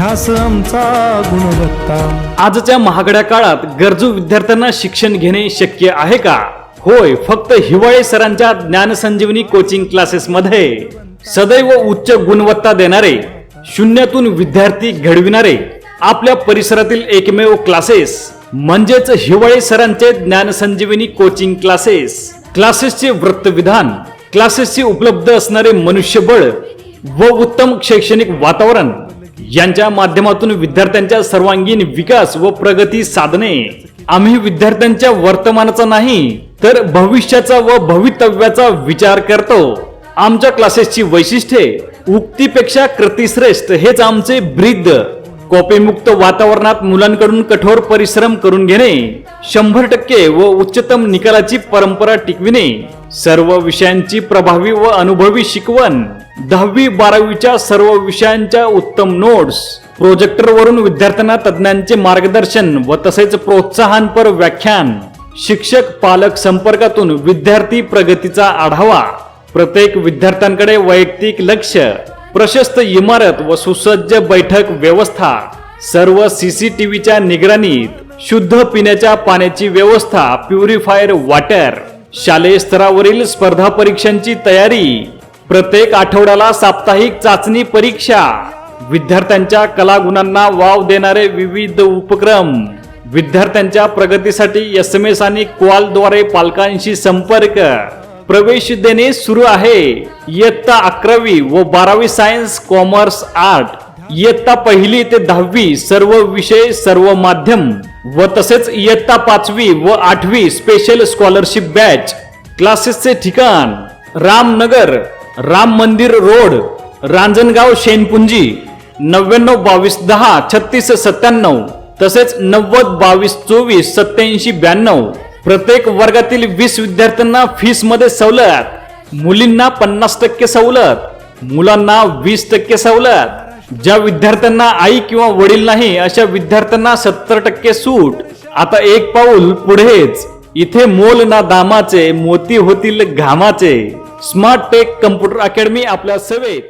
ध्यास आमचा गुणवत्ता. आजच्या महागड्या काळात गरजू विद्यार्थ्यांना शिक्षण घेणे शक्य आहे का? होय फक्त हिवाळे सरांच्या ज्ञानसंजीवनी कोचिंग क्लासेसमध्ये सदैव उच्च गुणवत्ता देणारे शून्यातून विद्यार्थी घडविणारे आपल्या परिसरातील एकमेव क्लासेस म्हणजेच हिवाळे सरांचे ज्ञानसंजीवनी कोचिंग क्लासेस क्लासेसचे वृत्तविधान क्लासेसचे उपलब्ध असणारे मनुष्यबळ व उत्तम शैक्षणिक वातावरण यांच्या माध्यमातून विद्यार्थ्यांच्या सर्वांगीण विकास व प्रगती साधणे आम्ही विद्यार्थ्यांच्या वर्तमानाचा नाही तर भविष्याचा व भवितव्याचा विचार करतो. आमच्या क्लासेसची वैशिष्ट्ये उक्तीपेक्षा कृतीश्रेष्ठ हेच आमचे ब्रीद. कॉपीमुक्त वातावरणात मुलांकडून कठोर परिश्रम करून घेणे शंभर टक्के व उच्चतम निकालाची परंपरा टिकविणे सर्व विषयांची प्रभावी व अनुभवी शिकवण. दहावी बारावीच्या सर्व विषयांच्या उत्तम नोट्स प्रोजेक्टरवरून विद्यार्थ्यांना तज्ज्ञांचे मार्गदर्शन व तसेच प्रोत्साहनपर व्याख्यान. शिक्षक पालक संपर्कातून विद्यार्थी प्रगतीचा आढावा. प्रत्येक विद्यार्थ्यांकडे वैयक्तिक लक्ष. प्रशस्त इमारत व सुसज्ज बैठक व्यवस्था. सर्व सीसीटीव्हीच्या निगराणीत. शुद्ध पिण्याच्या पाण्याची व्यवस्था प्युरिफायर वॉटर. शालेय स्तरावरील स्पर्धा परीक्षांची तयारी. प्रत्येक आठवड्याला साप्ताहिक चाचणी परीक्षा. विद्यार्थ्यांच्या कलागुणांना वाव देणारे विविध उपक्रम. विद्यार्थ्यांच्या प्रगतीसाठी एस एम एस आणि कॉलद्वारे पालकांशी संपर्क. प्रवेश देणे सुरू आहे. इयत्ता अकरावी व बारावी सायन्स कॉमर्स आर्ट. इयत्ता पहिली ते दहावी सर्व विषय सर्व माध्यम. व तसेच इयत्ता पाचवी व आठवी स्पेशल स्कॉलरशिप बॅच क्लासेसचे ठिकाण. रामनगर. राम मंदिर रोड रांजणगाव शेनपुंजी नव्याण्णव बावीस दहा छत्तीस सत्त्याण्णव तसेच नव्वद बावीस चोवीस सत्याऐंशी ब्याण्णव. प्रत्येक वर्गातील वीस विद्यार्थ्यांना फीसमध्ये सवलत. मुलींना पन्नास टक्के सवलत. मुलांना वीस टक्के सवलत. ज्या विद्यार्थ्यांना आई किंवा वडील नाही अशा विद्यार्थ्यांना सत्तर टक्के सूट. आता एक पाऊल पुढेच. इथे मोल ना दामाचे मोती होतील घामाचे. स्मार्ट टेक कम्प्युटर अकॅडमी आपल्या सेवेत.